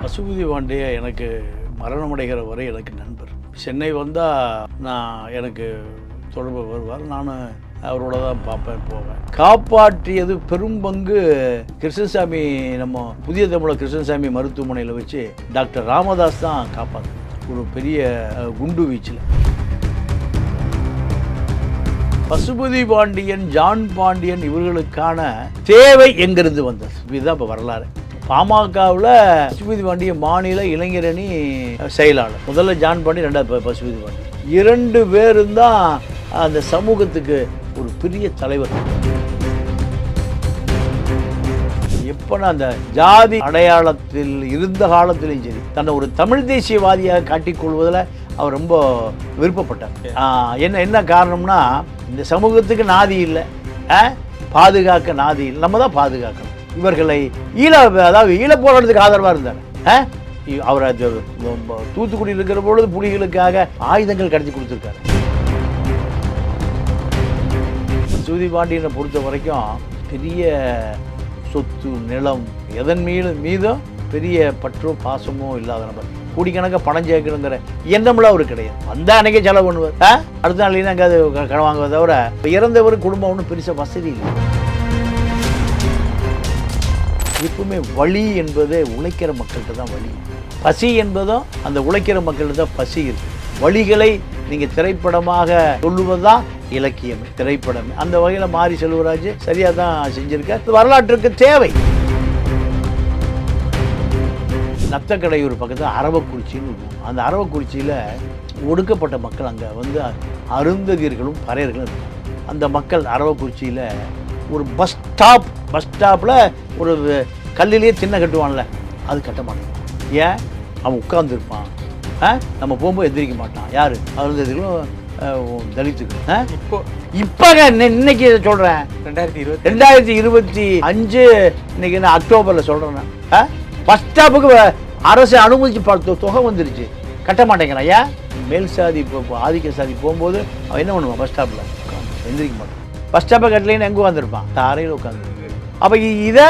பசுபதி பாண்டிய எனக்கு மரணமடைகிற வரை எனக்கு நண்பர். சென்னை வந்தால் நான் எனக்கு தொடர்பு வருவார். நான் அவரோட தான் பார்ப்பேன் போவேன். காப்பாற்றியது பெரும் பங்கு கிருஷ்ணசாமி நம்ம புதிய தமிழர் கிருஷ்ணசாமி மருத்துவமனையில் வச்சு டாக்டர் ராமதாஸ் தான் காப்பாற்று ஒரு பெரிய குண்டு வீச்சில். பசுபதி பாண்டியன் ஜான் பாண்டியன் இவர்களுக்கான தேவை எங்கிருந்து வந்தது. இதுதான் இப்போ வரலாறு. பாமகவில் பசுபதி பாண்டிய மாநில இளைஞரணி செயலாளர். முதல்ல ஜான் பாண்டி ரெண்டாவது பசுமதி பசுபதி இரண்டு பேரும் தான் அந்த சமூகத்துக்கு ஒரு பெரிய தலைவர். எப்போனா அந்த ஜாதி அடையாளத்தில் இருந்த காலத்திலையும் சரி தன்னை ஒரு தமிழ் தேசியவாதியாக காட்டிக்கொள்வதில் அவர் ரொம்ப விருப்பப்பட்டார். என்ன என்ன காரணம்னா இந்த சமூகத்துக்கு நாதி இல்லை. ஆ? பாதுகாக்க நாதி இல்லை. நம்ம தான் பாதுகாக்கணும். இவர்களை ஈழ அதாவது ஈழ போராட்டத்துக்கு ஆதரவாக இருந்தார். ஆ? அவர் அது ரொம்ப- தூத்துக்குடியில் இருக்கிற பொழுது புலிகளுக்காக ஆயுதங்கள் கடத்தி கொடுத்துருக்காரு. சூதி பாண்டியனை பொறுத்த வரைக்கும் பெரிய சொத்து நிலம் எதன் மீது மீதும் பெரிய பற்றோ பாசமோ இல்லாத நபர். கோடிக்கணக்காக பணம் சேர்க்கணுங்கிற எண்ணம்லாம் அவர் கிடையாது. வந்தா அன்னைக்கே செலவு பண்ணுவார். அடுத்த நாள் அங்கே அது கடன் வாங்குவதை தவிர இறந்தவர் குடும்பம் ஒன்றும் பெருசாக வசதி இல்லை. எப்பவுமே வழி என்பதே உழைக்கிற மக்கள்கிட்ட தான் வழி பசி என்பதும் அந்த உழைக்கிற மக்கள்கிட்ட தான் பசி இருக்குது வழிகளை நீங்கள் திரைப்படமாக சொல்லுவதுதான் இலக்கியம் திரைப்படம். அந்த வகையில் மாரி செல்வராஜ் சரியாக தான் செஞ்சிருக்கார். வரலாற்றுக்கு தேவை. நத்தக்கடை ஒரு பக்கத்தில் அரவக்குறிச்சின்னு இருக்கும். அந்த அரவக்குறிச்சியில் ஒடுக்கப்பட்ட மக்கள் அங்கே வந்து அருந்ததியர்களும் பறையர்களும் அந்த மக்கள் அரவக்குறிச்சியில் ஒரு பஸ் ஸ்டாப் பஸ் ஸ்டாப்பில் ஒரு கல்லிலேயே சின்ன கட்டுவான்ல அது கட்ட மாட்டான். ஏன்? அவன் உட்கார்ந்துருப்பான். ஆ? நம்ம போகும்போது எந்திரிக்க மாட்டான். யார்? அருந்ததிகளும் ஆ இப்போ இப்போங்க இன்னைக்கு சொல்கிறேன் ரெண்டாயிரத்தி இருபத்தி ரெண்டாயிரத்தி இருபத்தி அஞ்சு இன்னைக்கு நான் அக்டோபரில் சொல்கிறேன் ஃபஸ்ட் ஸ்டாப்புக்கு அரசு அனுமதிச்சு பார்த்த தொகை வந்துருச்சு. கட்ட மாட்டேங்கிறான். ஏன்? மேல் சாதி இப்போ இப்போ ஆதிக்க சாதி போகும்போது அவன் என்ன பண்ணுவான்? பஸ் ஸ்டாப்பில் எந்திரிக்க மாட்டான். பஸ் ஸ்டாப்பை கட்டலைன்னு எங்கே உட்காந்துருப்பான் தாரையில் உட்காந்து அப்போ இதை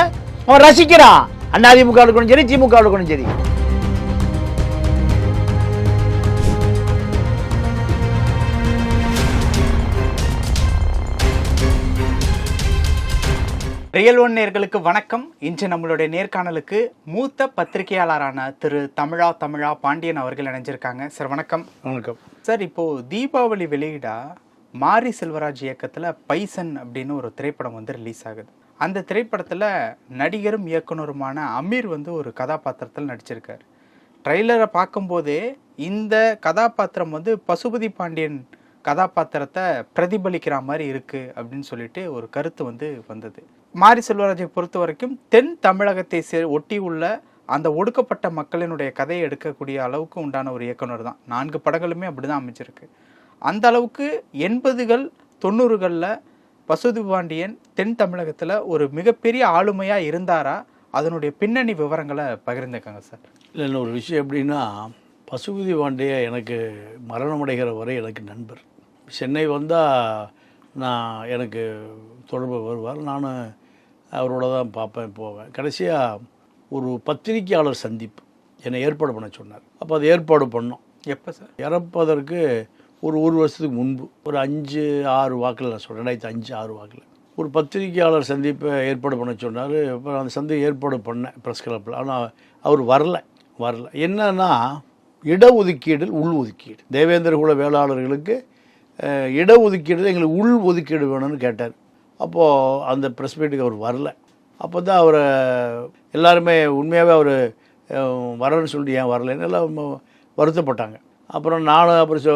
அவன் ரசிக்கிறான் அதிமுக இருக்கணும் சரி திமுக இருக்கணும் சரி. ரியல் ஒன் நேர்களுக்கு வணக்கம். இன்று நம்மளுடைய நேர்காணலுக்கு மூத்த பத்திரிகையாளரான திரு தமிழா தமிழா பாண்டியன் அவர்கள் இணைஞ்சிருக்காங்க. சார் வணக்கம். வணக்கம். சார் இப்போ தீபாவளி வெளியிடா மாரி செல்வராஜ் இயக்கத்துல பைசன் அப்படின்னு ஒரு திரைப்படம் வந்து ரிலீஸ் ஆகுது. அந்த திரைப்படத்தில் நடிகரும் இயக்குனருமான அமீர் வந்து ஒரு கதாபாத்திரத்தில் நடிச்சிருக்கார். ட்ரெய்லரை பார்க்கும்போதே இந்த கதாபாத்திரம் வந்து பசுபதி பாண்டியன் கதாபாத்திரத்தை பிரதிபலிக்கிற மாதிரி இருக்குது அப்படின்னு சொல்லிட்டு ஒரு கருத்து வந்து வந்தது. மாரி செல்வராஜை பொறுத்த வரைக்கும் தென் தமிழகத்தை சே ஒட்டி உள்ள அந்த ஒடுக்கப்பட்ட மக்களினுடைய கதையை எடுக்கக்கூடிய அளவுக்கு உண்டான ஒரு இயக்குனர் தான். நான்கு படங்களுமே அப்படிதான் அமைச்சிருக்கு அந்த அளவுக்கு எண்பதுகள் தொண்ணூறுகளில் பசுதி பாண்டியன் தென் தமிழகத்தில் ஒரு மிகப்பெரிய ஆளுமையாக இருந்தாரா? அதனுடைய பின்னணி விவரங்களை பகிர்ந்துக்கங்க சார். இல்லை ஒரு விஷயம் எப்படின்னா பசுபதி பாண்டிய எனக்கு மரணமடைகிற வரை எனக்கு நண்பர். சென்னை வந்தால் நான் எனக்கு தொடர்பு வருவார். நான் அவரோட தான் பார்ப்பேன் போவேன். கடைசியாக ஒரு பத்திரிக்கையாளர் சந்திப்பு என்னை ஏற்பாடு பண்ண சொன்னார். அப்போ அது ஏற்பாடு பண்ணோம். எப்போ சார்? இறப்பதற்கு ஒரு ஒரு வருஷத்துக்கு முன்பு ஒரு அஞ்சு ஆறு வாக்கில் நான் சொல்கிறேன் ரெண்டாயிரத்தி அஞ்சு ஆறு வாக்கில் ஒரு பத்திரிகையாளர் சந்திப்பை ஏற்பாடு பண்ண சொன்னார். அப்புறம் அந்த சந்திப்பை ஏற்பாடு பண்ணேன் ப்ரெஸ் கிளப்பில் ஆனால் அவர் வரல வரல. என்னன்னா இடஒதுக்கீடு உள் ஒதுக்கீடு தேவேந்திர குல வேளாளர்களுக்கு இடஒதுக்கீடு எங்களுக்கு உள் ஒதுக்கீடு வேணும்னு கேட்டார். அப்போது அந்த ப்ரெஸ் மீட்டுக்கு அவர் வரல. அப்போ தான் அவரை எல்லாருமே உண்மையாகவே அவர் வரேன்னு சொல்லிட்டு ஏன் வரலைன்னு எல்லாம் வருத்தப்பட்டாங்க. அப்புறம் நானும் அப்புறம் சொ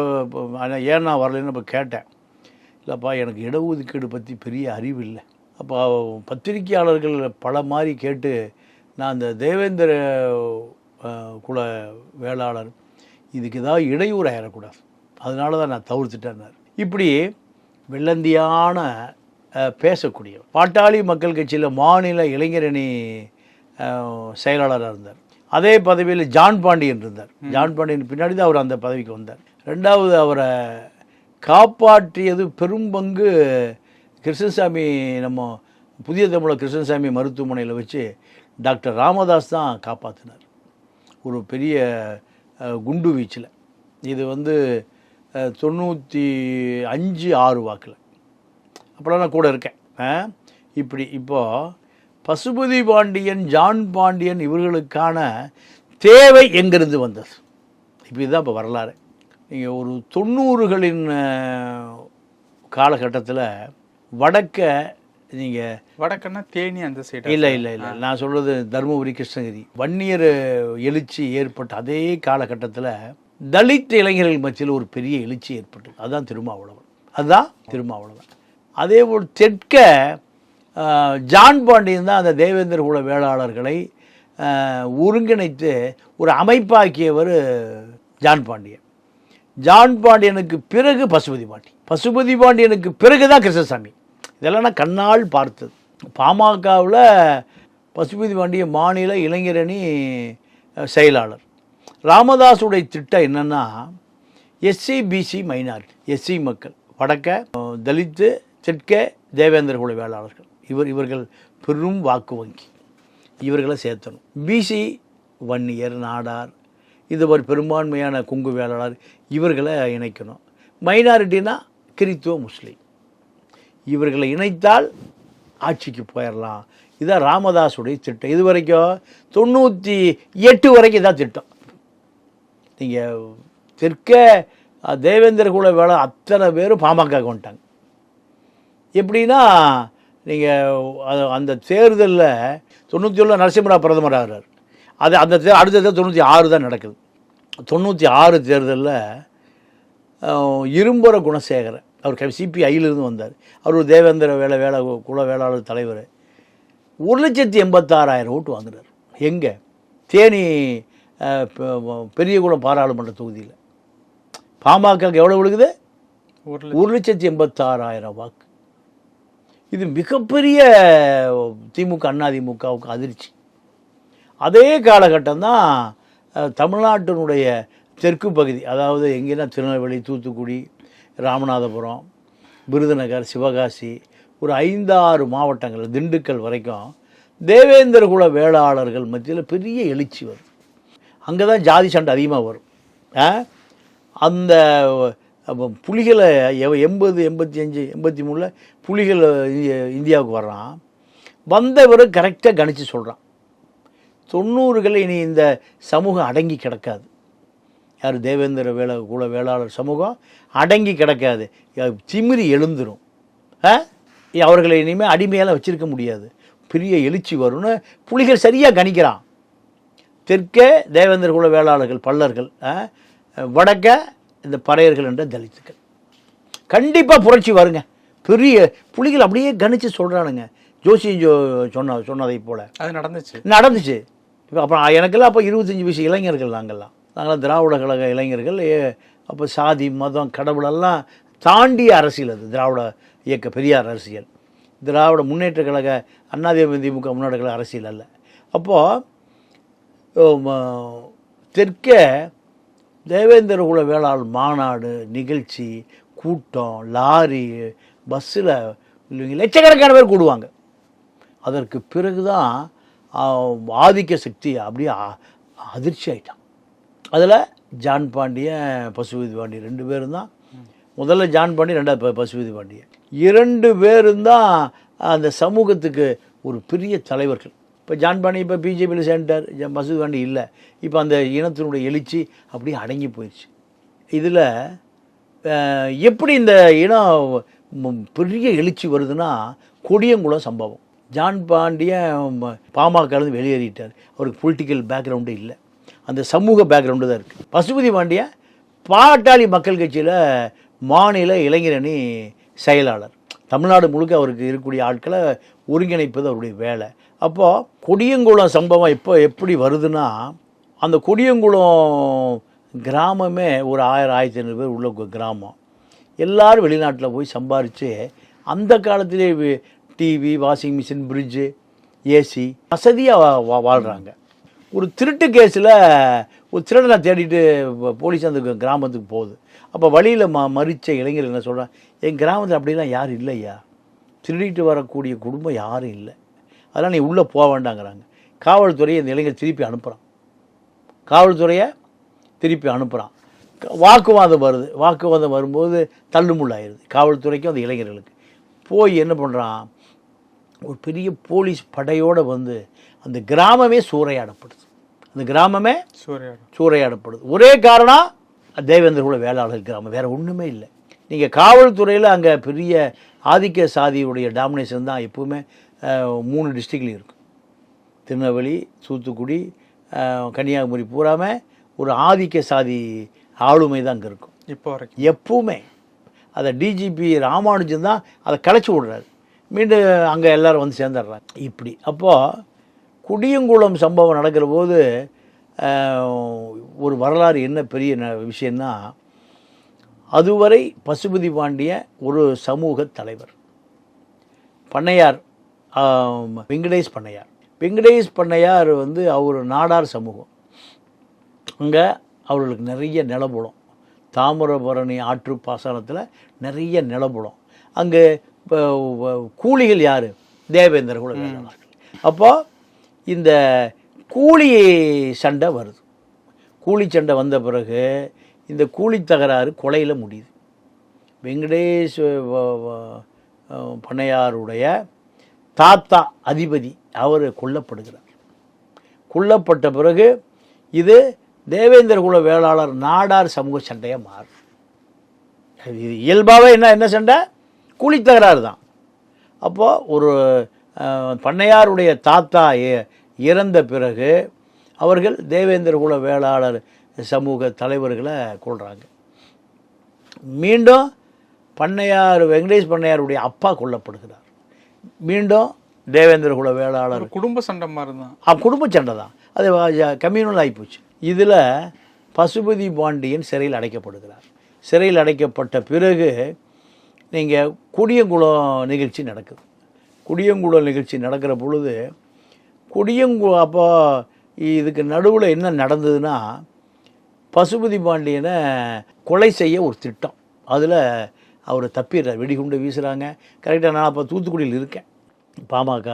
ஏன் நான் வரலைன்னு இப்போ கேட்டேன். இல்லைப்பா எனக்கு இடஒதுக்கீடு பற்றி பெரிய அறிவு இல்லை அப்போ பத்திரிகையாளர்கள் பல மாதிரி கேட்டு நான் அந்த தேவேந்திர குல வேளாளர் இதுக்கு ஏதாவது இடையூறு ஆயிடக்கூடாது. அதனால தான் நான் தவிர்த்துட்டேன்னார் இப்படி வெள்ளந்தியான பேசக்கூடிய பாட்டாளி மக்கள் கட்சியில் மாநில இளைஞரணி செயலாளராக இருந்தார். அதே பதவியில் ஜான் பாண்டியன் இருந்தார். ஜான் பாண்டியன் பின்னாடி தான் அவர் அந்த பதவிக்கு வந்தார். ரெண்டாவது அவரை காப்பாற்றியது பெரும்பங்கு கிருஷ்ணசாமி நம்ம புதிய தமிழக கிருஷ்ணசாமி மருத்துவமனையில் வச்சு டாக்டர் ராமதாஸ் தான் காப்பாற்றினார் ஒரு பெரிய குண்டு வீச்சில். இது வந்து தொண்ணூற்றி அஞ்சு ஆறு வாக்கில். அப்போலாம் நான் கூட இருக்கேன். இப்படி இப்போது பசுபதி பாண்டியன் ஜான் பாண்டியன் இவர்களுக்கான தேவை எங்கிருந்து வந்தது? இப்போ இதுதான் இப்போ வரலாறு. நீங்கள் ஒரு தொண்ணூறுகளின் காலகட்டத்தில் வடக்க நீங்கள் வடக்கன்னா தேனி அந்த சைடு இல்லை இல்லை இல்லை. நான் சொல்கிறது தருமபுரி கிருஷ்ணகிரி. வன்னியர் எழுச்சி ஏற்பட்ட அதே காலகட்டத்தில் தலித் இளைஞர்கள் மத்தியில் ஒரு பெரிய எழுச்சி ஏற்பட்டது. அதுதான் திருமாவளவன். அதுதான் திருமாவளவன். அதே போல் தெற்க ஜான் பாண்டியன் தான் அந்த தேவேந்திர குல வேளாளர்களை ஒருங்கிணைத்து ஒரு அமைப்பாக்கியவர் ஜான் பாண்டியன். ஜான் பாண்டியனுக்கு பிறகு பசுபதி பாண்டி பசுபதி பாண்டியனுக்கு பிறகு தான் கிருஷ்ணசாமி. இதெல்லாம் நான் கண்ணால் பார்த்தது. பாமகவில் பசுபதி பாண்டிய மாநில இளைஞரணி செயலாளர். ராமதாஸுடைய திட்டம் என்னென்னா எஸ்சி பிசி மைனாரிட்டி எஸ்சி மக்கள் வடக்க தலித்து தெற்க தேவேந்திர குல வேளாளர்கள். இவர் இவர்கள் பெரும் வாக்கு வங்கி. இவர்களை சேர்த்தணும். பிசி வன்னியர் நாடார் இது ஒரு பெரும்பான்மையான குங்கு வேளாளர் இவர்களை இணைக்கணும். மைனாரிட்டினா கிறித்துவ முஸ்லீம். இவர்களை இணைத்தால் ஆட்சிக்கு போயிடலாம் இதான் ராமதாஸுடைய திட்டம். இது வரைக்கும் தொண்ணூற்றி எட்டு வரைக்கும் இதான் திட்டம். நீங்கள் தெற்க தேவேந்திர குல வேலை அத்தனை பேரும் பாமக வந்துட்டாங்க. எப்படின்னா நீங்கள் அந்த தேர்தலில் தொண்ணூற்றி ஒன்றில் நரசிம்மராவ் பிரதமர் ஆகிறார். அது அந்த தே அடுத்த தேர்தல் தொண்ணூற்றி ஆறு தான் நடக்குது. தொண்ணூற்றி ஆறு தேர்தலில் இரும்புற குணசேகரன் அவர் சிபிஐயிலிருந்து வந்தார். அவர் ஒரு தேவேந்திர வேலை வேலை குல வேளாளர் தலைவர். ஒரு லட்சத்தி எண்பத்தாறாயிரம் ஓட்டு வாங்குறார். எங்கே? தேனி பெரியகுளம் பாராளுமன்ற தொகுதியில். பாமகக்கு எவ்வளோ விழுகுது? ஒரு லட்சத்தி எண்பத்தாறாயிரம் வாக்கு. இது மிகப்பெரிய திமுக அதிமுகவுக்கு அதிர்ச்சி அதே காலகட்டம் தான் தமிழ்நாட்டினுடைய தெற்கு பகுதி அதாவது எங்கேனா திருநெல்வேலி தூத்துக்குடி ராமநாதபுரம் விருதுநகர் சிவகாசி ஒரு ஐந்தாறு மாவட்டங்கள் திண்டுக்கல் வரைக்கும் தேவேந்திர குல வேளாளர்கள் மத்தியில் பெரிய எழுச்சி வரும் அங்கே தான் ஜாதி சண்டை அதிகமாக வரும் ஆ? அந்த அப்போ புலிகளை எவ- எண்பது எண்பத்தி அஞ்சு எண்பத்தி மூணில் புலிகள் இந்தியாவுக்கு வர்றான். வந்தவர் கரெக்டாக கணிச்சு சொல்கிறான் தொண்ணூறுகளில் இனி இந்த சமூகம் அடங்கி கிடக்காது. யார் தேவேந்திர வேலை குல வேளாளர் சமூகம் அடங்கி கிடக்காது. திமிரி எழுந்துரும். ஆ? அவர்களை இனிமேல் அடிமையெல்லாம் வச்சிருக்க முடியாது. பெரிய எழுச்சி வரும்னு புலிகள் சரியாக கணிக்கிறான். தெற்கே தேவேந்திர குல வேளாளர்கள் பல்லர்கள் ஆ? வடக்க இந்த பறையர்கள் என்ற தலித்துக்கள். கண்டிப்பாக புரட்சி வருங்க. பெரிய புலிகள் அப்படியே கணிச்சு சொல்கிறானுங்க ஜோசி ஜோ சொன்ன சொன்னதை போல. அது நடந்துச்சு. நடந்துச்சு. இப்போ அப்புறம் எனக்கெல்லாம் அப்போ இருபத்தஞ்சி வயசு இளைஞர்கள் நாங்கள்லாம் நாங்களாம் திராவிட கழக இளைஞர்கள் ஏ- அப்போ சாதி மதம் கடவுளெல்லாம் தாண்டிய அரசியல் அது திராவிட இயக்க பெரியார் அரசியல். திராவிட முன்னேற்ற கழக அண்ணாதிமுக திமுக முன்னேற்ற கழக அரசியல் அல்ல. அப்போது தெற்கே தேவேந்திர குல வேளாள் மாநாடு நிகழ்ச்சி கூட்டம் லாரி பஸ்ஸில் லட்சக்கணக்கான பேர் கூடுவாங்க. அதற்கு பிறகு தான் ஆதிக்க சக்தி அப்படியே அதிர்ச்சி ஆகிட்டான் அதில் ஜான் பாண்டியன் பசுபதி பாண்டியன் ரெண்டு பேரும் தான் முதல்ல ஜான் பாண்டியன் ரெண்டாவது ப- பசுபதி பாண்டியன். இரண்டு பேரும் தான் அந்த சமூகத்துக்கு ஒரு பெரிய தலைவர்கள். இப்போ ஜான் பாண்டி இப்போ பிஜேபியில் சேர்ந்துட்டார். மசூத் காண்டி இல்லை. இப்போ அந்த இனத்தினுடைய எழுச்சி அப்படியே அடங்கி போயிடுச்சு இதில் எப்படி இந்த இனம் பெரிய எழுச்சி வருதுன்னா கொடியங்குளம் சம்பவம். ஜான் பாண்டியன் பாமகலேருந்து வெளியேறிட்டார். அவருக்கு பொலிட்டிக்கல் பேக்ரவுண்டே இல்லை. அந்த சமூக பேக்ரவுண்டு தான் இருக்குது பசுபதி பாண்டியன் பாட்டாளி மக்கள் கட்சியில் மாநில இளைஞரணி செயலாளர். தமிழ்நாடு முழுக்க அவருக்கு இருக்கக்கூடிய ஆட்களை ஒருங்கிணைப்பது அவருடைய வேலை. அப்போது கொடியங்குளம் சம்பவம் இப்போ எப்படி வருதுன்னா அந்த கொடியங்குளம் கிராமமே ஒரு ஆயிரம் ஆயிரத்தி ஐநூறு பேர் உள்ள கிராமம். எல்லோரும் வெளிநாட்டில் போய் சம்பாரித்து அந்த காலத்திலே TV washing machine fridge AC வசதியாக வா வாழ்கிறாங்க ஒரு திருட்டு கேஸில் ஒரு திருடனை தேடிட்டு போலீஸ் அந்த கிராமத்துக்கு போகுது. அப்போ வழியில் ம மறித்த இளைஞர் என்ன சொல்கிறான் என் கிராமத்தில் அப்படிலாம் யாரும் இல்லையா? திருடிட்டு வரக்கூடிய குடும்பம் யாரும் இல்லை. அதெல்லாம் நீ உள்ளே போக வேண்டாங்கிறாங்க. காவல்துறை இந்த இளைஞர் திருப்பி அனுப்புகிறான் காவல்துறையை திருப்பி அனுப்புகிறான் வாக்குவாதம் வருது. வாக்குவாதம் வரும்போது தள்ளுமுள்ளாயிருது. காவல்துறைக்கும் அந்த இளைஞர்களுக்கு. போய் என்ன பண்ணுறான் ஒரு பெரிய போலீஸ் படையோடு வந்து அந்த கிராமமே சூறையாடப்படுது. அந்த கிராமமே சூர்யா சூறையாடப்படுது. ஒரே காரணம் தேவேந்திர குல வேளாளர் கிராமம். வேறு ஒன்றுமே இல்லை. நீங்கள் காவல்துறையில் அங்கே பெரிய ஆதிக்க சாதியுடைய டாமினேஷன் தான் எப்பவுமே மூணு டிஸ்ட்ரிக்ட்லையும் இருக்கும் திருநெல்வேலி தூத்துக்குடி கன்னியாகுமரி பூராமே ஒரு ஆதிக்க சாதி ஆளுமை தான் அங்கே இருக்கும். இப்போ வரைக்கும். எப்பவுமே அதை டிஜிபி ராமானுஜன் தான் அதை கலைச்சி விடுறாரு. மீண்டும் அங்கே எல்லாரும் வந்து சேர்ந்துடுறாங்க. இப்படி. அப்போது குடியங்குளம் சம்பவம் நடக்கிற போது ஒரு வரலாறு என்ன பெரிய விஷயம்னா அதுவரை பசுபதி பாண்டிய ஒரு சமூக தலைவர். பண்ணையார் வெங்கடேஷ் பண்ணையார். வெங்கடேஷ் பண்ணையார் வந்து அவர் நாடார் சமூகம். அங்கே அவர்களுக்கு நிறைய நிலபுலம். தாமிரபரணி ஆற்று பாசனத்தில் நிறைய நிலபுலம். அங்கே இப்போ கூலிகள் யார்? தேவேந்திர கூட வேளாளர்கள் அப்போ இந்த கூலி சண்டை வருது. கூலி சண்டை வந்த பிறகு இந்த கூலி தகராறு கொலையில் முடியுது. வெங்கடேஷ் பண்ணையாருடைய தாத்தா அதிபதி அவர் கொல்லப்படுகிறார். கொல்லப்பட்ட பிறகு இது தேவேந்திர குல வேளாளர் நாடார் சமூக சண்டையாக மாறும். இது இயல்பாகவே என்ன என்ன சண்டை? கூலி தகராறு தான் அப்போது ஒரு பண்ணையாருடைய தாத்தா இறந்த பிறகு அவர்கள் தேவேந்திர குல வேளாளர் சமூக தலைவர்களை கொள்கிறாங்க மீண்டும் பண்ணையார் வெங்கடேஷ் பண்ணையாருடைய அப்பா கொல்லப்படுகிறார். மீண்டும் தேவேந்திர குல வேளாளர். குடும்ப சண்டை மாதிரி தான். ஆ குடும்ப சண்டை தான். அது கம்யூனல் ஆகிப்போச்சு இதில் பசுபதி பாண்டியன் சிறையில் அடைக்கப்படுகிறார். சிறையில் அடைக்கப்பட்ட பிறகு நீங்கள் குடியங்குளம் நிகழ்ச்சி நடக்குது. குடியங்குளம் நிகழ்ச்சி நடக்கிற பொழுது குடியங்கு அப்போ இதுக்கு நடுவில் என்ன நடந்ததுன்னா பசுபதி பாண்டியனை கொலை செய்ய ஒரு திட்டம். அதில் அவர் தப்பிடுறார். வெடிகுண்டு வீசுகிறாங்க கரெக்டாக நான் அப்போ தூத்துக்குடியில் இருக்கேன். பாமக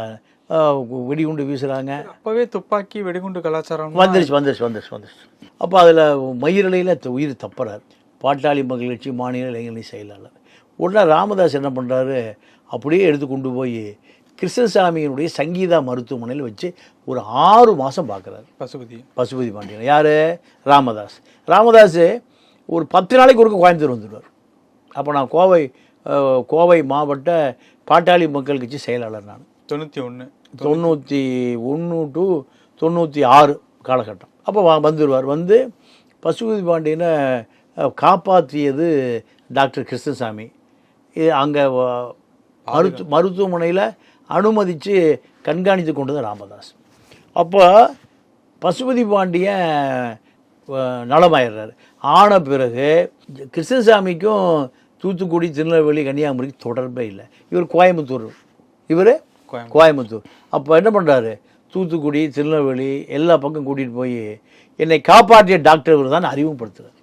வெடிகுண்டு வீசுகிறாங்க அப்பவே துப்பாக்கி வெடிகுண்டு கலாச்சாரம் வந்துருச்சு வந்துருச்சு வந்துருச்சு வந்துருச்சு. அப்போ அதில் மயிரிழையில் உயிர் தப்புறார். பாட்டாளி மகிழ்ச்சி மாநில இளைஞரணி செயலாளர். உடனே ராமதாஸ் என்ன பண்ணுறாரு அப்படியே எடுத்து கொண்டு போய் கிருஷ்ணசாமியினுடைய சங்கீதா மருத்துவமனையில் வச்சு ஒரு ஆறு மாதம் பார்க்குறாரு பசுபதி. பசுபதி பாண்டியன். யார்? ராமதாஸ். ராமதாஸ் ஒரு பத்து நாளைக்கு ஒருக்க கோயம்புத்தூர் வந்துடுவார். அப்போ நான் கோவை கோவை மாவட்ட பாட்டாளி மக்கள் கட்சி செயலாளர் நான். தொண்ணூத்தி ஒண்ணு. தொண்ணூற்றி ஒன்று டு தொண்ணூற்றி ஆறு காலகட்டம். அப்போ வா வந்துடுவார் வந்து பசுபதி பாண்டியனை காப்பாற்றியது டாக்டர் கிருஷ்ணசாமி. இது அங்கே மருத்து மருத்துவமனையில் அனுமதித்து கண்காணித்து கொண்டது ராமதாஸ். அப்போ பசுபதி பாண்டியன் நலமாயிடுறாரு. ஆன பிறகு கிருஷ்ணசாமிக்கும் தூத்துக்குடி திருநெல்வேலி கன்னியாகுமரிக்கு தொடர்பே இல்லை. இவர் கோயம்புத்தூர். இவர் கோயம்புத்தூர். அப்போ என்ன பண்ணுறாரு தூத்துக்குடி திருநெல்வேலி எல்லா பக்கம் கூட்டிகிட்டு போய் என்னை காப்பாற்றிய டாக்டர் இவர் தான் அறிமுகப்படுத்துறாரு.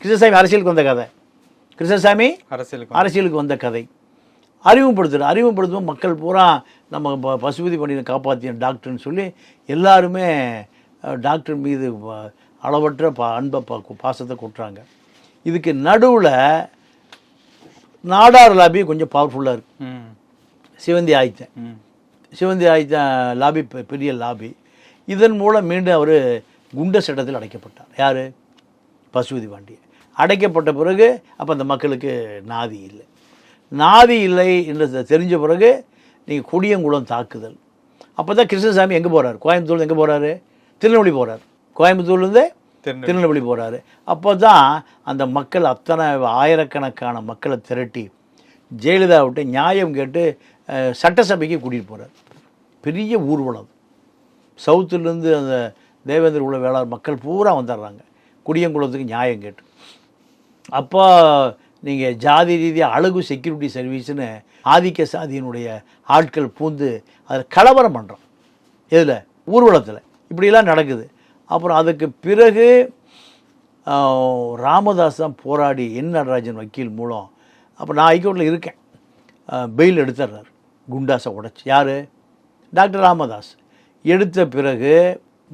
கிருஷ்ணசாமி அரசியலுக்கு வந்த கதை. கிருஷ்ணசாமி அரசியலுக்கு அரசியலுக்கு வந்த கதை. அறிமுகப்படுத்துகிறார் அறிமுகப்படுத்தும் மக்கள் பூரா நம்ம ப- பசுபதி பண்ணியை காப்பாற்றிய டாக்டர்னு சொல்லி எல்லாருமே டாக்டர் மீது அளவற்ற பா அன்பை பா பாசத்தை கொட்டுறாங்க. இதுக்கு நடுவில் நாடார் லாபி கொஞ்சம் பவர்ஃபுல்லாக இருக்கு. ம். சிவந்தி ஆயித்தேன் ம். சிவந்தி ஆயித்தேன் லாபி பெரிய லாபி. இதன் மூலம் மீண்டும் அவர் குண்ட சட்டத்தில் அடைக்கப்பட்டார். யார்? பசுபதி பாண்டியன். அடைக்கப்பட்ட பிறகு அப்போ அந்த மக்களுக்கு நாதி இல்லை. நாதி இல்லை என்று தெரிஞ்ச பிறகு நீங்கள் கொடியங்குளம் தாக்குதல். அப்போ தான் கிருஷ்ணசாமி எங்கே போகிறார் கோயம்புத்தூர்ல எங்கே போகிறாரு திருநெல்வேலி போகிறார் கோயம்புத்தூர்லேருந்து திருநெல்வேலி. போகிறாரு அப்போ தான் அந்த மக்கள் அத்தனை ஆயிரக்கணக்கான மக்களை திரட்டி ஜெயலலிதா விட்டு நியாயம் கேட்டு சட்டசபைக்கு கூட்டிகிட்டு போகிறார் பெரிய ஊர்வலம். சவுத்துலேருந்து அந்த தேவேந்திர குல வேளாண் மக்கள் பூரா வந்துடுறாங்க. குடியங்குளத்துக்கு நியாயம் கேட்டு. அப்போ நீங்கள் ஜாதி ரீதியாக அழகு செக்யூரிட்டி சர்வீஸ்னு ஆதிக்க சாதியினுடைய ஆட்கள் பூந்து அதில் கலவரம் பண்ணுறோம் எதில்? ஊர்வலத்தில். இப்படிலாம் நடக்குது. அப்புறம் அதுக்கு பிறகு ராமதாஸ் தான் போராடி என் நடராஜன் வக்கீல் மூலம் அப்போ நான் ஹைகோர்ட்டில் இருக்கேன். பெயில் எடுத்துடுறார். குண்டாஸை உடச்சி. யார்? டாக்டர் ராமதாஸ். எடுத்த பிறகு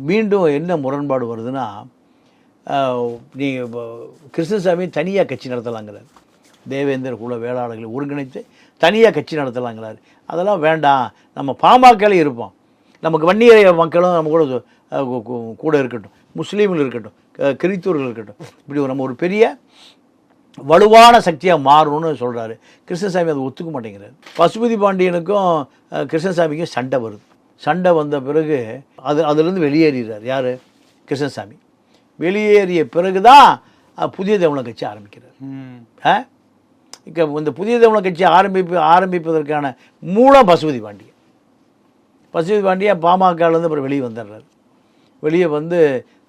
மீண்டும் என்ன முரண்பாடு வருதுன்னா நீங்கள் கிருஷ்ணசாமி தனியாக கட்சி நடத்தலாங்கிறார். தேவேந்தர் குல வேளாளர்களை ஒருங்கிணைத்து தனியாக கட்சி நடத்தலாங்கிறார். அதெல்லாம் வேண்டாம். நம்ம பாமகலே இருப்போம். நமக்கு வன்னியர் மக்களும் நம்ம கூட கூட இருக்கட்டும். முஸ்லீம்கள் இருக்கட்டும் க- கிறித்தவர்கள் இருக்கட்டும். இப்படி நம்ம ஒரு பெரிய வலுவான சக்தியாக மாறணும்னு சொல்கிறாரு கிருஷ்ணசாமி அதை ஒத்துக்க மாட்டேங்கிறார். பசுபதி பாண்டியனுக்கும் கிருஷ்ணசாமிக்கும் சண்டை வருது. சண்டை வந்த பிறகு அது அதுலேருந்து வெளியேறிறார் யார்? கிருஷ்ணசாமி. வெளியேறிய பிறகு தான் புதிய தமிழக கட்சி ஆரம்பிக்கிறார். ஆ இங்க இந்த புதிய தமிழக கட்சி ஆரம்பிப்பு ஆரம்பிப்பதற்கான மூலம் பசுபதி பாண்டியன். பசுபதி பாண்டியன் பாமகலேருந்து அப்புறம் வெளியே வந்துடுறாரு. வெளியே வந்து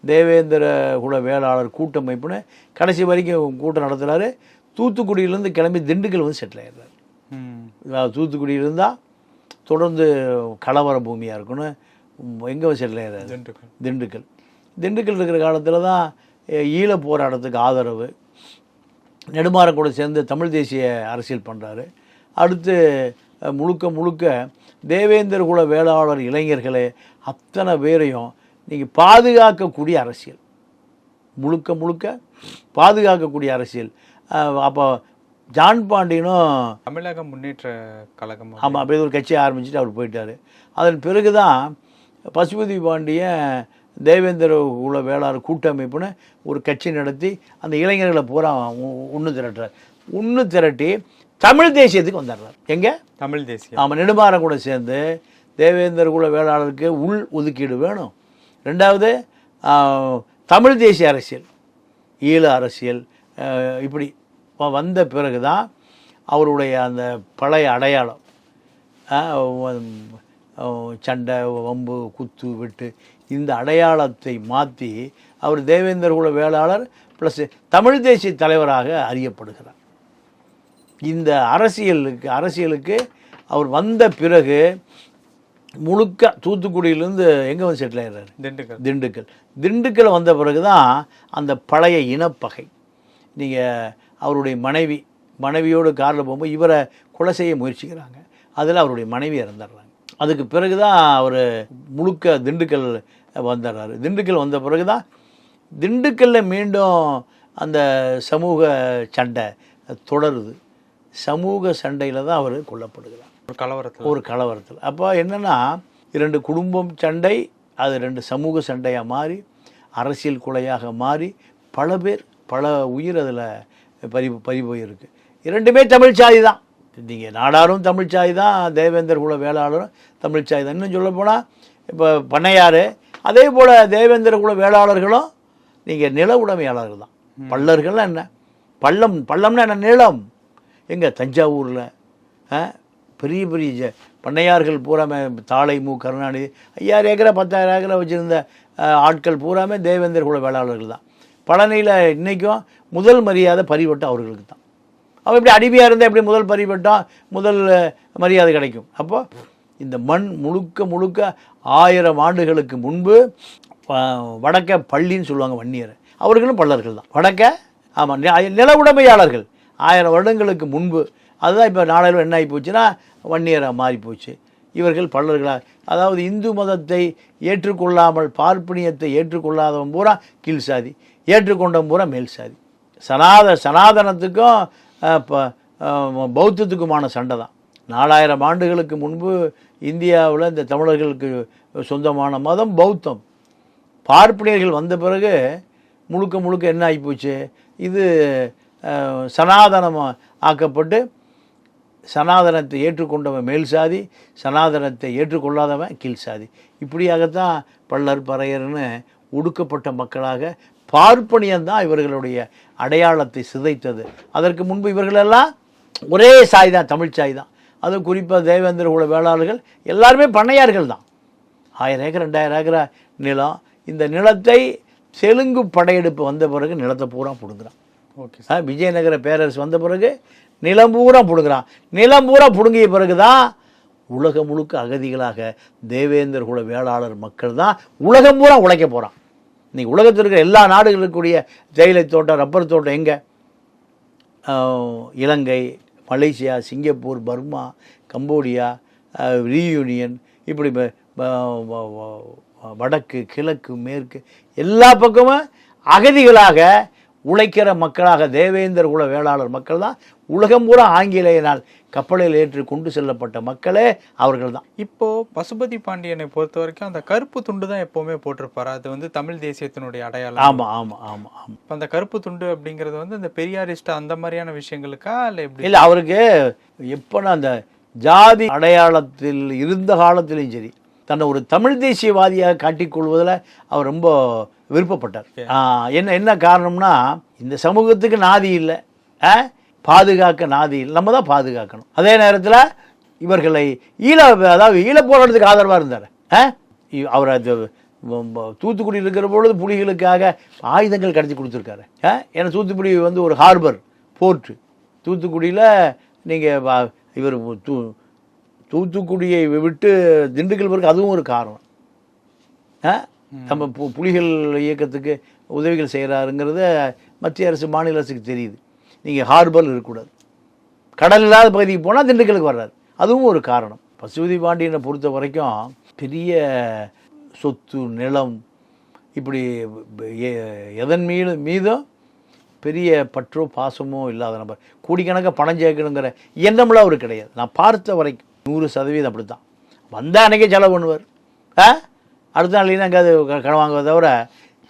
தேவேந்திர குல வேளாளர் கூட்டமைப்புன்னு கடைசி வரைக்கும் கூட்டம் நடத்துகிறாரு தூத்துக்குடியிலேருந்து கிளம்பி திண்டுக்கல் வந்து செட்டில். அதாவது தூத்துக்குடி இருந்தால் தொடர்ந்து கலவர பூமியாக இருக்குன்னு எங்கே செட்டில் ஆயிடுறாரு? திண்டுக்கல். திண்டுக்கல். திண்டுக்கல் இருக்கிற காலத்தில் தான் ஈழ போராட்டத்துக்கு ஆதரவு. நெடுமாறன் கூட சேர்ந்து தமிழ் தேசிய அரசியல் பண்ணுறாரு அடுத்து முழுக்க முழுக்க தேவேந்தர் குல வேளாளர் இளைஞர்களே அத்தனை பேரையும் நீங்கள் பாதுகாக்கக்கூடிய அரசியல். முழுக்க முழுக்க பாதுகாக்கக்கூடிய அரசியல். அப்போ ஜான் பாண்டியனும் தமிழக முன்னேற்ற கழகம் ஆமாம் அப்படியே ஒரு கட்சியை ஆரம்பிச்சுட்டு அவர் போயிட்டார். அதன் பிறகு தான் பசுபதி பாண்டியன் தேவேந்திர குல வேளாளர் கூட்டமைப்புன்னு ஒரு கட்சி நடத்தி அந்த இளைஞர்களை பூரா ஒன்று திரட்டுறார். ஒன்று திரட்டி தமிழ் தேசியத்துக்கு வந்துடுறார். எங்கே? தமிழ் தேசியம். ஆமாம் நெடுமாறன் கூட சேர்ந்து தேவேந்திர குல வேளாளருக்கு உள் ஒதுக்கீடு வேணும். ரெண்டாவது தமிழ் தேசிய அரசியல். ஈழ அரசியல் இப்படி வந்த பிறகு தான் அவருடைய அந்த பழைய அடையாளம். சண்டை வம்பு குத்து வெட்டு இந்த அடையாளத்தை மாற்றி அவர் தேவேந்திர குல வேளாளர் ப்ளஸ் தமிழ் தேசிய தலைவராக அறியப்படுகிறார். இந்த அரசியலுக்கு அரசியலுக்கு அவர் வந்த பிறகு முழுக்க தூத்துக்குடியிலேருந்து எங்கே வந்து செட்டில் ஆயிடுறாரு? திண்டுக்கல். திண்டுக்கல். திண்டுக்கல் வந்த பிறகு தான் அந்த பழைய இனப்பகை. நீங்கள் அவருடைய மனைவி மனைவியோடு காரில் போகும்போது இவரை கொலை செய்ய முயற்சிக்கிறாங்க. அதில் அவருடைய மனைவி இறந்துடுறாங்க. அதுக்கு பிறகு தான் அவர் முழுக்க திண்டுக்கல் வந்துடுறாரு. திண்டுக்கல் வந்த பிறகு தான் திண்டுக்கல்லில் மீண்டும் அந்த சமூக சண்டை தொடருது. சமூக சண்டையில் தான் அவர் கொல்லப்படுகிறார். ஒரு கலவரத்தில். ஒரு கலவரத்தில். அப்போ என்னென்னா இரண்டு குடும்பம் சண்டை அது ரெண்டு சமூக சண்டையாக மாறி அரசியல் கொலையாக மாறி பல பேர் பல உயிர் அதில் பறி பறி போயிருக்கு. இரண்டுமே தமிழ் சாதி தான். நீங்கள் நாடாரும் தமிழ் சாதி தான் தேவேந்தர் குல வேளாளரும் தமிழ் சாதி தான். இன்னும் சொல்லப் போனால் இப்போ பண்ணையார் அதே போல் தேவேந்திர குல வேளாளர்களும் நீங்கள் நில உடைமையாளர்கள் தான். பல்லர்கள்லாம் என்ன? பள்ளம் பள்ளம்னா என்ன? நிலம். எங்கே தஞ்சாவூரில் பெரிய பெரிய ஜ- பண்ணையார்கள் பூராமே தாளை மு கருணாநிதி ஐயாயிரம் ஏக்கரை பத்தாயிரம் ஏக்கரை வச்சுருந்த ஆட்கள் பூராமே தேவேந்தர் குல வேளாளர்கள் தான். பழனியில் இன்றைக்கும் முதல் மரியாதை பரிவட்டம் அவர்களுக்கு தான். அவன் இப்படி அடிமையாக இருந்தால் எப்படி முதல் பரிவட்டம் முதல் மரியாதை கிடைக்கும்? அப்போ இந்த மண் முழுக்க முழுக்க ஆயிரம் ஆண்டுகளுக்கு முன்பு வடக்க பள்ளின்னு சொல்லுவாங்க வன்னியர். அவர்களும் பல்லர்கள் தான். வடக்க ஆமாம் நில உடைமையாளர்கள். ஆயிரம் வருடங்களுக்கு முன்பு அதுதான் இப்போ நாளையில் என்ன ஆகி போச்சுன்னா வன்னியராக மாறி போச்சு. இவர்கள் பல்லர்களாக அதாவது இந்து மதத்தை ஏற்றுக்கொள்ளாமல் பார்ப்பனியத்தை ஏற்றுக்கொள்ளாதவன் பூரா கீழ் சாதி. ஏற்றுக்கொண்டவன் பூரா மேல் சாதி. சனாத சனாதனத்துக்கும் ப- பௌத்தத்துக்குமான சண்டை தான். நாலாயிரம் ஆண்டுகளுக்கு முன்பு இந்தியாவில் இந்த தமிழர்களுக்கு சொந்தமான மதம் பௌத்தம். பார்ப்பனியர்கள் வந்த பிறகு முழுக்க முழுக்க என்ன ஆகிப்போச்சு இது சனாதனம் ஆக்கப்பட்டு சனாதனத்தை ஏற்றுக்கொண்டவன் மேல் சாதி சனாதனத்தை ஏற்றுக்கொள்ளாதவன் கீழ் சாதி. இப்படியாகத்தான் பல்லர் பறையர்னு ஒடுக்கப்பட்ட மக்களாக பார்ப்பனியம்தான் இவர்களுடைய அடையாளத்தை சிதைத்தது. அதற்கு முன்பு இவர்களெல்லாம் ஒரே சாதி தான் தமிழ் சாதி தான். அதுவும் குறிப்பாக தேவேந்திர குல வேளாளர்கள் எல்லாருமே பண்ணையார்கள் தான். ஆயிரம் ஏக்கர் ரெண்டாயிரம் ஏக்கர் நிலம். இந்த நிலத்தை தெலுங்கு படையெடுப்பு வந்த பிறகு நிலத்தை பூரா பிடுங்குறான். ஓகே ஆ, விஜயநகர பேரரசு வந்த பிறகு நிலம் பூரா பிடுங்குறான். நிலம் பூரா பிடுங்கிய பிறகு தான் உலகம் முழுக்க அகதிகளாக தேவேந்தர் குல வேளாளர் மக்கள் தான் உலகம் பூரா உழைக்க போகிறான் இன்னைக்கு உலகத்தில் இருக்கிற எல்லா நாடுகளுக்கு கூடிய தேயிலை தோட்டம் ரப்பர் தோட்டம் எங்கே? Ilangai Malaysia Singapore Burma Cambodia Reunion இப்படி வடக்கு கிழக்கு மேற்கு எல்லா பக்கமும் அகதிகளாக உழைக்கிற மக்களாக தேவேந்திர குல வேளாளர் மக்கள் தான் உலகம் பூரா ஆங்கிலேயனால் கப்பலில் ஏற்றி கொண்டு செல்லப்பட்ட மக்களே அவர்கள் தான் இப்போ பசுபதி பாண்டியனை பொறுத்த வரைக்கும் அந்த கருப்பு துண்டு தான் எப்பவுமே போட்டிருப்பாரு. அது வந்து தமிழ் தேசியத்தினுடைய அடையாளம். ஆமாம் ஆமாம் ஆமாம் ஆமாம் இப்ப அந்த கருப்பு துண்டு அப்படிங்கிறது வந்து இந்த பெரியாரிஸ்ட் அந்த மாதிரியான விஷயங்களுக்கா இல்ல எப்படி? இல்லை அவருக்கு எப்போனா அந்த ஜாதி அடையாளத்தில் இருந்த காலத்திலையும் சரி தன்னை ஒரு தமிழ் தேசியவாதியாக காட்டிக்கொள்வதில் அவர் ரொம்ப விருப்பப்பட்டார். என்ன என்ன காரணம்னா இந்த சமூகத்துக்கு நாதி இல்லை? பாதுகாக்க நாதி இல்லை. நம்ம தான் பாதுகாக்கணும். அதே நேரத்தில் இவர்களை ஈழ அதாவது ஈழ போராட்டத்துக்கு ஆதரவாக இருந்தார். அவர் அது தூத்துக்குடியில் இருக்கிற பொழுது புலிகளுக்காக ஆயுதங்கள் கடத்தி கொடுத்துருக்காரு? ஏன்னா தூத்துக்குடி வந்து ஒரு ஹார்பர் போர்ட்டு தூத்துக்குடியில் நீங்கள் இவர் தூ தூத்துக்குடியை விட்டு திண்டுக்கல் பிறகு அதுவும் ஒரு காரணம். ஆ? நம்ம பு- புலிகள் இயக்கத்துக்கு உதவிகள் செய்கிறாருங்கிறத மத்திய அரசு மாநில அரசுக்கு தெரியுது. நீங்கள் ஹார்பர் இருக்கக்கூடாது. கடல் இல்லாத பகுதிக்கு போனால் திண்டுக்கலுக்கு வர்றாரு. அதுவும் ஒரு காரணம். பசுபதி பாண்டியனை பொறுத்த வரைக்கும் பெரிய சொத்து நிலம் இப்படி எ- எதன் மீது மீதும் பெரிய பற்றோ பாசமோ இல்லாத நபர். கோடிக்கணக்காக பணம் சேர்க்கணுங்கிற எண்ணம்லாம் அவர் கிடையாது. நான் பார்த்த வரைக்கும் நூறு சதவீதம் அப்படி தான் வந்தால் அன்றைக்கே செலவு பண்ணுவார். ஆ? அடுத்த நாள் அங்கே அது கடன் வாங்குவதை தவிர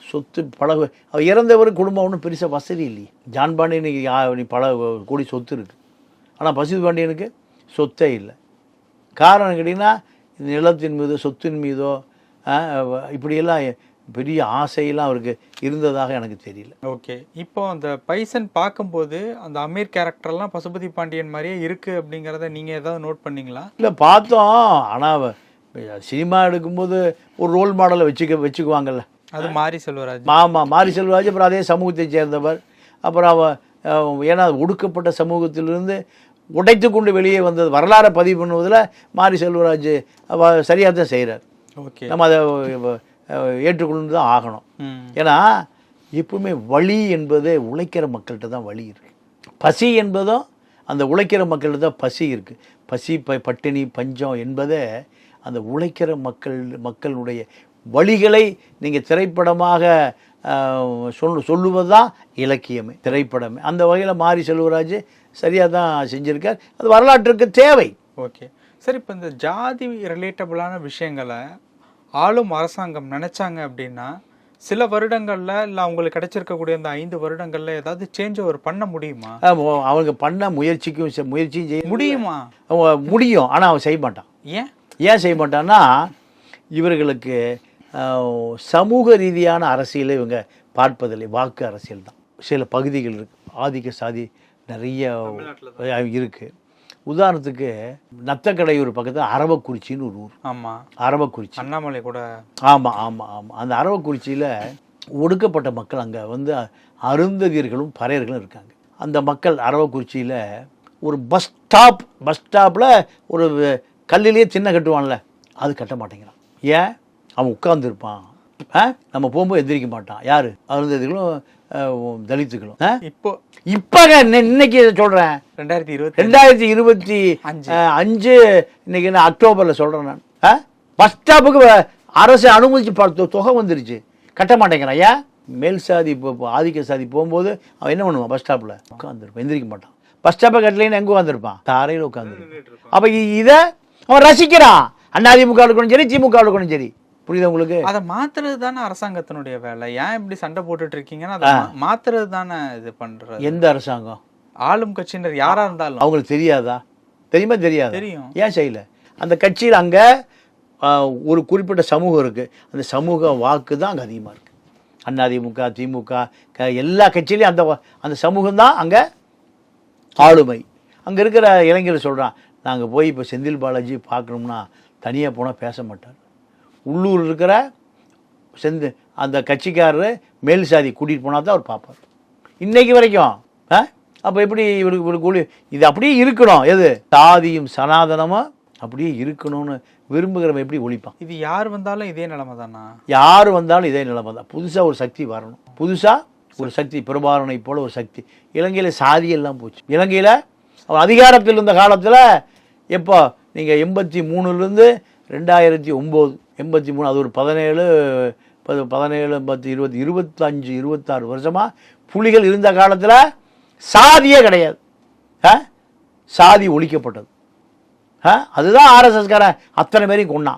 சொத்து பழகு அவர் இறந்தவர் குடும்பம் ஒன்றும் பெருசாக வசதி இல்லையே. ஜான் பாண்டியனுக்கு யா- நீ பல கோடி சொத்து இருக்குது ஆனால் பசுபதி பாண்டியனுக்கு சொத்தே இல்லை. காரணம் கேட்டிங்கன்னா இந்த நிலத்தின் மீதோ சொத்தின் மீதோ இப்படியெல்லாம் பெரிய ஆசையெல்லாம் அவருக்கு இருந்ததாக எனக்கு தெரியல. ஓகே. இப்போ அந்த பைசன் பார்க்கும்போது அந்த அமீர் கேரக்டர்லாம் பசுபதி பாண்டியன் மாதிரியே இருக்கு அப்படிங்கிறத நீங்க ஏதாவது நோட் பண்ணீங்களா? இல்லை பார்த்தோம். ஆனால் சினிமா எடுக்கும்போது ஒரு ரோல் மாடலை வச்சுக்க வச்சுக்குவாங்கல்ல. அது மாரி செல்வராஜ். மாமா மாரி செல்வராஜ் அப்புறம் அதே சமூகத்தை சேர்ந்தவர். அப்புறம் அவ அஹ், ஏன்னா ஒடுக்கப்பட்ட சமூகத்திலிருந்து உடைத்து கொண்டு வெளியே வந்தது. வரலாறை பதிவு பண்ணுவதில் மாரி செல்வராஜ் சரியாக தான் செய்கிறார் ஓகே. நம்ம அதை ஏற்றுக்கொண்டு தான் ஆகணும் ஏன்னா எப்பவுமே வழி என்பது உழைக்கிற மக்கள்கிட்ட தான் வழி இருக்கு. பசி என்பதும் அந்த உழைக்கிற மக்கள்கிட்ட தான் பசி இருக்கு. பசி ப பட்டினி பஞ்சம் என்பதே அந்த உழைக்கிற மக்கள் மக்களுடைய வழிகளை நீங்கள் திரைப்படமாக சொல்லு சொல்லுவது தான் இலக்கியமே திரைப்படமே. அந்த வகையில் மாரி செல்வராஜ் சரியாக தான் செஞ்சுருக்கார். அது வரலாற்றுக்கு தேவை. ஓகே. சரி இப்போ இந்த ஜாதி ரிலேட்டபிளான விஷயங்களை ஆளும் அரசாங்கம் நினைச்சாங்க அப்படின்னா சில வருடங்கள்ல இல்லை அவங்களுக்கு கிடைச்சிருக்கக்கூடிய அந்த ஐந்து வருடங்கள்ல ஏதாவது சேஞ்ச் ஓவர் பண்ண முடியுமா? அவங்க பண்ண முயற்சிக்கும் முயற்சியும் செய்ய முடியுமா? அவன் முடியும் ஆனால் அவன் செய்ய மாட்டான். ஏன்? ஏன் செய்ய மாட்டான்னா இவர்களுக்கு சமூக ரீதியான அரசியலை இவங்க பார்ப்பதில்லை. வாக்கு அரசியல் தான். சில பகுதிகள் இருக்கு. ஆதிக்க சாதி நிறைய இருக்கு. உதாரணத்துக்கு நத்தக்கடையூர் பக்கத்தில் அரவக்குறிச்சின்னு ஒரு ஊர். ஆமா. அரவக்குறிச்சி. அண்ணாமலை கூட. ஆமாம் ஆமாம் ஆமாம் அந்த அரவக்குறிச்சியில் ஒடுக்கப்பட்ட மக்கள் அங்கே வந்து அருந்ததியர்களும் பறையர்களும் இருக்காங்க. அந்த மக்கள் அரவக்குறிச்சியில் ஒரு பஸ் ஸ்டாப் பஸ் ஸ்டாப்பில் ஒரு கல்லிலேயே சின்ன கட்டுவான்ல அது கட்ட மாட்டேங்கிறான். ஏன்? அவன் உட்கார்ந்துருப்பான். ஆ? நம்ம போகும்போது எந்திரிக்க மாட்டான். யார்? அருந்ததிகளும் தலித்துகளும் ஆ? இப்போ இப்போங்க இன்னைக்கு இதை சொல்கிறேன் ரெண்டாயிரத்தி இருபத்தி ரெண்டாயிரத்தி இருபத்தி அஞ்சு. இன்னைக்கு என்ன அக்டோபரில் சொல்கிறேன் நான். ஆ? பஸ் ஸ்டாப்புக்கு அரசு அனுமதிச்சு பார்த்து தொகை வந்துருச்சு. கட்ட மாட்டேங்கிறான் ஏன் மேல் சாதி இப்போ இப்போ ஆதிக்க சாதி போகும்போது அவன் என்ன பண்ணுவான் பஸ் ஸ்டாப்பில் உட்காந்துருப்பான் எந்திரிக்க மாட்டான். பஸ் ஸ்டாப்பை கட்டலைன்னு எங்கே உட்காந்துருப்பான் தாரையில் உட்காந்துருப்பான் அப்போ இதை அவன் ரசிக்கிறான். அதிமுக இருக்கணும் சரி திமுக இருக்கணும் சரி. புரியுதா உங்களுக்கு? அதை மாத்துறது தானே அரசாங்கத்தினுடைய வேலை. ஏன் இப்படி சண்டை போட்டுட்டு இருக்கீங்கன்னா அதை மாத்துறது தானே இது பண்றது. எந்த அரசாங்கம்? ஆளும் கட்சியினர் யாரா இருந்தாலும். அவங்களுக்கு தெரியாதா? தெரியுமா தெரியாதா? தெரியும். ஏன் செய்யல? அந்த கட்சியில் அங்கே ஒரு குறிப்பிட்ட சமூகம் இருக்குது அந்த சமூக வாக்கு தான் அங்கே அதிகமாக இருக்குது அதிமுக திமுக க எல்லா கட்சியிலையும் அந்த அந்த சமூகம் தான் அங்கே ஆளுமை. அங்கே இருக்கிற இளைஞர் சொல்கிறான் நாங்கள் போய் இப்போ செந்தில் பாலாஜி பார்க்கணும்னா தனியாக போனால் பேச மாட்டார். உள்ளூர் இருக்கிற செந்து அந்த கட்சிக்காரரு மேல் சாதி கூட்டிகிட்டு போனால் தான் அவர் பார்ப்பார். இன்னைக்கு வரைக்கும் ஆ? அப்போ எப்படி இவருக்கு இவருக்கு ஒளி இது அப்படியே இருக்கணும். எது? சாதியும் சனாதனமும் அப்படியே இருக்கணும்னு விரும்புகிறவன் எப்படி ஒழிப்பான்? இது யார் வந்தாலும் இதே நிலைமை தானா? யார் வந்தாலும் இதே நிலைமை தான். புதுசாக ஒரு சக்தி வரணும். புதுசாக ஒரு சக்தி பிரபாரனை போல ஒரு சக்தி. இலங்கையில் சாதியெல்லாம் போச்சு. இலங்கையில் அவர் அதிகாரத்தில் இருந்த காலத்தில் எப்போ? நீங்கள் எண்பத்தி மூணுலேருந்து ரெண்டாயிரத்தி ஒம்பது எண்பத்தி மூணு அது ஒரு பதினேழு பது- பதினேழு பத்து இருபத்தி இருபத்தஞ்சு இருபத்தாறு வருஷமாக புலிகள் இருந்த காலத்தில் சாதியே கிடையாது. ஆ? சாதி ஒழிக்கப்பட்டது. ஆ? அதுதான் ஆர்எஸ்எஸ்காரன் அத்தனை பேரையும் கொன்னான்.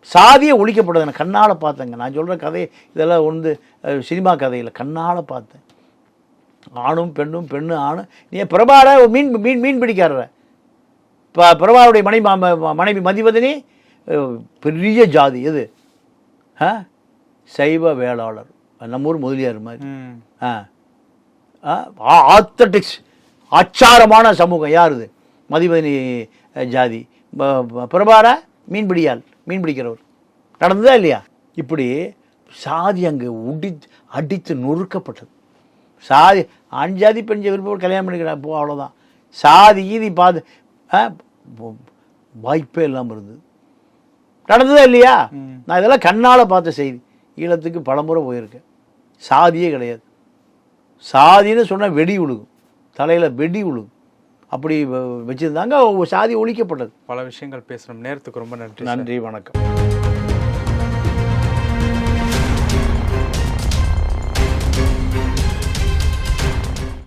சாதியை ஒழிக்கப்பட்டது. நான் கண்ணால் பார்த்தேங்க. நான் சொல்கிற கதை இதெல்லாம் வந்து சினிமா கதையில் கண்ணால் பார்த்தேன். ஆணும் பெண்ணும் பெண்ணு ஆணும் நீ பிரபார மீன் மீன் மீன் பிடிக்காரர இப்போ பிரபாருடைய மனைவி மனைவி மதிவதனி பெரிய ஜாதி எது? ஆ? சைவ வேளாளர். நம்ம ஊர் முதலியார் மாதிரி. ஆ. ஆத்தட்டிக்ஸ் ஆச்சாரமான சமூகம். யார் இது? மதிவதனி அஹ், ஜாதி. பிரபார மீன்பிடியால் மீன் பிடிக்கிறவர். நடந்ததா இல்லையா? இப்படி சாதி அங்கே உடி அடித்து நொறுக்கப்பட்டது. சாதி ஆண் ஜாதி பெண் விருப்பம் கல்யாணம் பண்ணிக்கிறான் போ அவ்வளோதான் சாதி ஈதி பாது வாய்ப்பே இல்லாமல் இருந்தது. நடந்ததா இல்லையா? நான் இதெல்லாம் கண்ணால் பார்த்த செய்தி. ஈழத்துக்கு பலமுறை போயிருக்கேன் சாதியே கிடையாது. சாதின்னு சொன்னால் வெடி விழுகும் தலையில் வெடி விழுகும் அப்படி வ- வச்சிருந்தாங்க. சாதி ஒழிக்கப்பட்டது. பல விஷயங்கள் பேசணும் நேரத்துக்கு ரொம்ப நன்றி. நன்றி வணக்கம்.